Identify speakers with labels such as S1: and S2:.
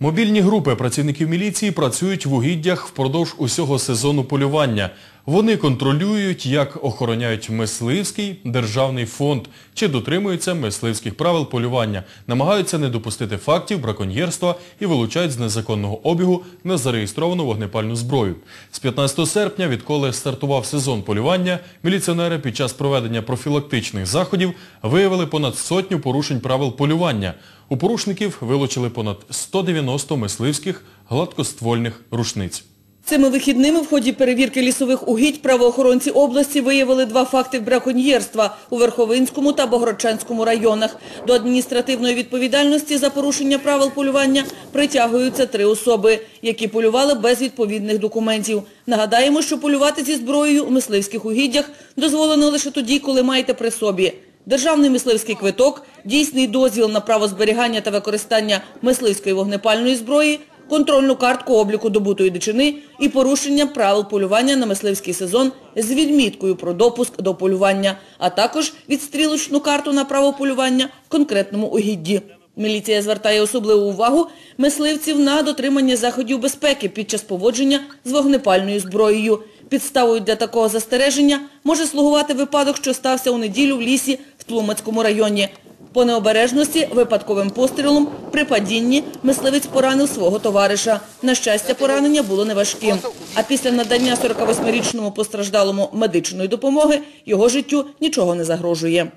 S1: Мобільні групи працівників міліції працюють в угіддях впродовж усього сезону полювання. Вони контролюють, як охороняють мисливський державний фонд, чи дотримуються мисливських правил полювання, намагаються не допустити фактів браконьєрства і вилучають з незаконного обігу незареєстровану вогнепальну зброю. З 15 серпня, відколи стартував сезон полювання, міліціонери під час проведення профілактичних заходів виявили понад сотню порушень правил полювання. У порушників вилучили понад 190 мисливських гладкоствольних рушниць.
S2: Цими вихідними в ході перевірки лісових угідь правоохоронці області виявили два факти браконьєрства у Верховинському та Богородчанському районах. До адміністративної відповідальності за порушення правил полювання притягуються три особи, які полювали без відповідних документів. Нагадаємо, що полювати зі зброєю у мисливських угіддях дозволено лише тоді, коли маєте при собі державний мисливський квиток, дійсний дозвіл на право зберігання та використання мисливської вогнепальної зброї, контрольну картку обліку добутої дичини і порушення правил полювання на мисливський сезон з відміткою про допуск до полювання, а також відстрілочну карту на право полювання в конкретному угідді. Міліція звертає особливу увагу мисливців на дотримання заходів безпеки під час поводження з вогнепальною зброєю. Підставою для такого застереження може слугувати випадок, що стався у неділю в лісі в Тлумацькому районі. По необережності випадковим пострілом при падінні мисливець поранив свого товариша. На щастя, поранення було неважким. А після надання 48-річному постраждалому медичної допомоги його життю нічого не загрожує.